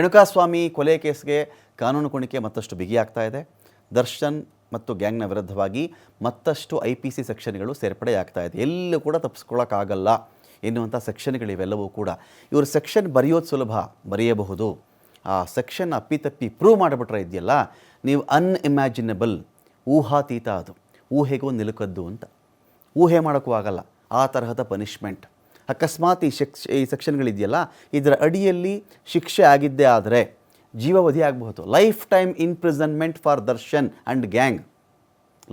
ರೇಣುಕಾಸ್ವಾಮಿ ಕೊಲೆ ಕೇಸ್ಗೆ ಕಾನೂನು ಕುಣಿಕೆ ಮತ್ತಷ್ಟು ಬಿಗಿಯಾಗ್ತಾ ಇದೆ. ದರ್ಶನ್ ಮತ್ತು ಗ್ಯಾಂಗ್ನ ವಿರುದ್ಧವಾಗಿ ಮತ್ತಷ್ಟು ಐ ಪಿ ಸಿ ಸೆಕ್ಷನ್ಗಳು ಸೇರ್ಪಡೆಯಾಗ್ತಾ ಇದೆ. ಎಲ್ಲೂ ಕೂಡ ತಪ್ಪಿಸ್ಕೊಳ್ಳೋಕ್ಕಾಗಲ್ಲ ಎನ್ನುವಂಥ ಸೆಕ್ಷನ್ಗಳಿವೆಲ್ಲವೂ ಕೂಡ. ಇವರು ಸೆಕ್ಷನ್ ಬರೆಯೋದು ಸುಲಭ ಬರೆಯಬಹುದು. ಆ ಸೆಕ್ಷನ್ ಅಪ್ಪಿತಪ್ಪಿ ಪ್ರೂವ್ ಮಾಡಿಬಿಟ್ರೆ ಇದೆಯಲ್ಲ, ನೀವು ಅನ್ಇಮ್ಯಾಜಿನಬಲ್ ಊಹಾತೀತ ಅದು. ಊಹೆಗೂ ನಿಲುಕದ್ದು ಅಂತ. ಊಹೆ ಮಾಡೋಕ್ಕೂ ಆಗಲ್ಲ. ಆ ತರಹದ ಪನಿಷ್ಮೆಂಟ್ ಅಕಸ್ಮಾತ್ ಈ ಶಿಕ್ಷ, ಈ ಸೆಕ್ಷನ್ಗಳಿದೆಯಲ್ಲ, ಇದರ ಅಡಿಯಲ್ಲಿ ಶಿಕ್ಷೆ ಆಗಿದ್ದೇ ಆದರೆ ಜೀವಾವಧಿ ಆಗಬಹುದು. Life time imprisonment for Darshan and gang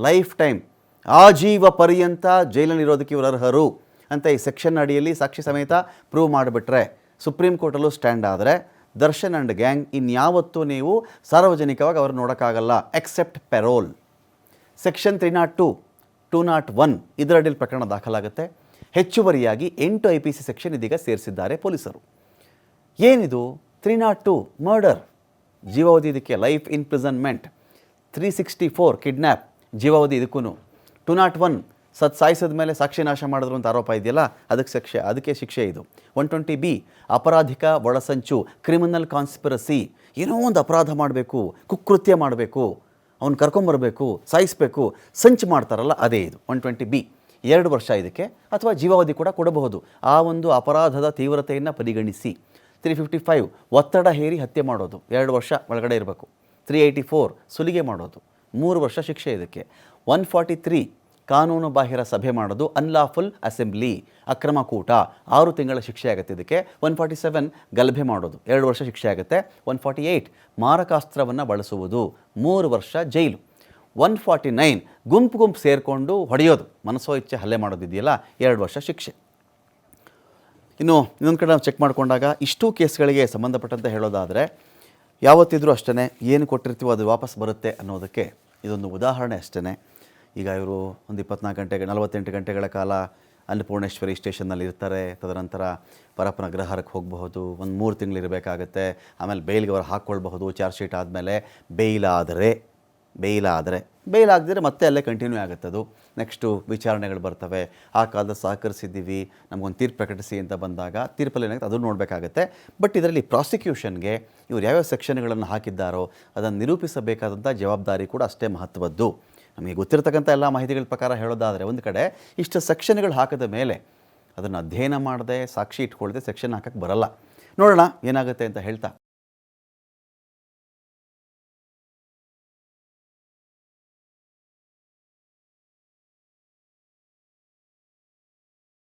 life time ಆಜೀವ ಪರ್ಯಂತ ಜೈಲಲ್ಲಿರೋದಕ್ಕೆ ಇವರು ಅರ್ಹರು ಅಂತ ಈ ಸೆಕ್ಷನ್ ಅಡಿಯಲ್ಲಿ ಸಾಕ್ಷಿ ಸಮೇತ ಪ್ರೂವ್ ಮಾಡಿಬಿಟ್ರೆ ಸುಪ್ರೀಂ ಕೋರ್ಟಲ್ಲೂ ಸ್ಟ್ಯಾಂಡ್ ಆದರೆ ದರ್ಶನ್ ಆ್ಯಂಡ್ ಗ್ಯಾಂಗ್ ಇನ್ಯಾವತ್ತೂ ನೀವು ಸಾರ್ವಜನಿಕವಾಗಿ ಅವ್ರು ನೋಡೋಕ್ಕಾಗಲ್ಲ except parole section three not two two not one ಇದರಡಿಯಲ್ಲಿ ಪ್ರಕರಣ ದಾಖಲಾಗುತ್ತೆ. ಹೆಚ್ಚುವರಿಯಾಗಿ ಎಂಟು ಐ ಪಿ ಸಿ ಸೆಕ್ಷನ್ ಇದೀಗ ಸೇರಿಸಿದ್ದಾರೆ ಪೊಲೀಸರು. ಏನಿದು? ತ್ರೀ ನಾಟ್ ಟು ಮರ್ಡರ್, ಜೀವಾವಧಿ ಇದಕ್ಕೆ life imprisonment, three sixty four kidnap ಜೀವಾವಧಿ ಇದಕ್ಕೂ ಟು ನಾಟ್ ಒನ್, ಸತ್ ಸಾಯಿಸಿದ ಮೇಲೆ ಸಾಕ್ಷಿ ನಾಶ ಮಾಡಿದ್ರು ಅಂತ ಆರೋಪ ಇದೆಯಲ್ಲ, ಅದಕ್ಕೆ ಶಿಕ್ಷೆ ಅದಕ್ಕೆ ಶಿಕ್ಷೆ ಇದು. ಒನ್ ಟ್ವೆಂಟಿ ಬಿ, ಅಪರಾಧಿಕ ಒಳಸಂಚು, ಕ್ರಿಮಿನಲ್ ಕಾನ್ಸ್ಪಿರಸಿ, ಏನೋ ಒಂದು ಅಪರಾಧ ಮಾಡಬೇಕು, ಕುಕೃತ್ಯ ಮಾಡಬೇಕು, ಅವ್ನು ಕರ್ಕೊಂಬರಬೇಕು, ಸಾಯಿಸಬೇಕು, ಸಂಚು ಮಾಡ್ತಾರಲ್ಲ, ಅದೇ ಇದು. One twenty B. ಎರಡು ವರ್ಷ ಇದಕ್ಕೆ ಅಥವಾ ಜೀವಾವಧಿ ಕೂಡ ಕೊಡಬಹುದು. ಆ ಒಂದು ಅಪರಾಧದ ತೀವ್ರತೆಯನ್ನು ಪರಿಗಣಿಸಿ. ತ್ರೀ ಫಿಫ್ಟಿ ಫೈವ್ ಒತ್ತಡ ಹೇರಿ ಹತ್ಯೆ ಮಾಡೋದು. ಎರಡು ವರ್ಷ ಒಳಗಡೆ ಇರಬೇಕು. ತ್ರೀ ಏಯ್ಟಿ ಫೋರ್ ಸುಲಿಗೆ ಮಾಡೋದು. ಮೂರು ವರ್ಷ ಶಿಕ್ಷೆ ಇದಕ್ಕೆ. ಒನ್ ಫಾರ್ಟಿ ತ್ರೀ ಕಾನೂನು ಬಾಹಿರ ಸಭೆ ಮಾಡೋದು. ಅನ್ಲಾಫುಲ್ ಅಸೆಂಬ್ಲಿ ಅಕ್ರಮ ಕೂಟ. ಆರು ತಿಂಗಳ ಶಿಕ್ಷೆ ಆಗುತ್ತೆ ಇದಕ್ಕೆ. ಒನ್ ಫಾರ್ಟಿ ಸೆವೆನ್ ಗಲಭೆ ಮಾಡೋದು. ಎರಡು ವರ್ಷ ಶಿಕ್ಷೆ ಆಗುತ್ತೆ. ಒನ್ ಫಾರ್ಟಿ ಏಯ್ಟ್ ಮಾರಕಾಸ್ತ್ರವನ್ನು ಬಳಸುವುದು. ಮೂರು ವರ್ಷ ಜೈಲು. ಒನ್ ಫಾರ್ಟಿ ನೈನ್ ಗುಂಪು ಗುಂಪು ಸೇರಿಕೊಂಡು ಹೊಡೆಯೋದು. ಮನಸ್ಸೋ ಇಚ್ಛೆ ಹಲ್ಲೆ ಮಾಡೋದಿದೆಯಲ್ಲ, ಎರಡು ವರ್ಷ ಶಿಕ್ಷೆ. ಇನ್ನು ಇನ್ನೊಂದು ಕಡೆ ನಾವು ಚೆಕ್ ಮಾಡಿಕೊಂಡಾಗ ಇಷ್ಟು ಕೇಸ್ಗಳಿಗೆ ಸಂಬಂಧಪಟ್ಟಂತೆ ಹೇಳೋದಾದರೆ, ಯಾವತ್ತಿದ್ರೂ ಅಷ್ಟೇ ಏನು ಕೊಟ್ಟಿರ್ತೀವೋ ಅದು ವಾಪಸ್ ಬರುತ್ತೆ ಅನ್ನೋದಕ್ಕೆ ಇದೊಂದು ಉದಾಹರಣೆ ಅಷ್ಟೇ ಈಗ ಇವರು ಒಂದು ಇಪ್ಪತ್ನಾಲ್ಕು ಗಂಟೆಗೆ, ನಲವತ್ತೆಂಟು ಗಂಟೆಗಳ ಕಾಲ ಅನ್ನಪೂರ್ಣೇಶ್ವರಿ ಸ್ಟೇಷನ್ನಲ್ಲಿ ಇರ್ತಾರೆ, ತದನಂತರ ಪರಪ್ಪನ ಗ್ರಹಾರಕ್ಕೆ ಹೋಗಬಹುದು, ಒಂದು ಮೂರು ತಿಂಗಳಿರಬೇಕಾಗತ್ತೆ ಆಮೇಲೆ ಬೇಲ್ಗೆ ಅವರು ಹಾಕ್ಕೊಳ್ಬಹುದು, ಚಾರ್ಜ್ ಶೀಟ್ ಆದಮೇಲೆ ಬೇಯ್ಲಾದರೆ ಬೇಯ್ಲಾದರೆ ಬೇಯ್ಲಾಗದಿದ್ರೆ ಮತ್ತೆ ಅಲ್ಲೇ ಕಂಟಿನ್ಯೂ ಆಗುತ್ತೆ ಅದು. ನೆಕ್ಸ್ಟು ವಿಚಾರಣೆಗಳು ಬರ್ತವೆ. ಆ ಕಾಲದ ಸಹಕರಿಸಿದ್ದೀವಿ, ನಮಗೊಂದು ತೀರ್ಪು ಪ್ರಕಟಿಸಿ ಅಂತ ಬಂದಾಗ ತೀರ್ಪಲ್ಲಿ ಏನಾಗುತ್ತೆ ಅದನ್ನು ನೋಡಬೇಕಾಗತ್ತೆ. ಬಟ್ ಇದರಲ್ಲಿ ಪ್ರಾಸಿಕ್ಯೂಷನ್ಗೆ ಇವ್ರು ಯಾವ್ಯಾವ ಸೆಕ್ಷನ್ಗಳನ್ನು ಹಾಕಿದ್ದಾರೋ, ಅದನ್ನು ನಿರೂಪಿಸಬೇಕಾದಂಥ ಜವಾಬ್ದಾರಿ ಕೂಡ ಅಷ್ಟೇ ಮಹತ್ವದ್ದು. ನಮಗೆ ಗೊತ್ತಿರತಕ್ಕಂಥ ಎಲ್ಲ ಮಾಹಿತಿಗಳ ಪ್ರಕಾರ ಹೇಳೋದಾದರೆ, ಒಂದು ಕಡೆ ಇಷ್ಟು ಸೆಕ್ಷನ್ಗಳು ಹಾಕಿದ ಮೇಲೆ ಅದನ್ನು ಅಧ್ಯಯನ ಮಾಡದೆ, ಸಾಕ್ಷಿ ಇಟ್ಕೊಳ್ಳದೆ ಸೆಕ್ಷನ್ ಹಾಕಕ್ಕೆ ಬರಲ್ಲ. ನೋಡೋಣ ಏನಾಗುತ್ತೆ ಅಂತ ಹೇಳ್ತಾ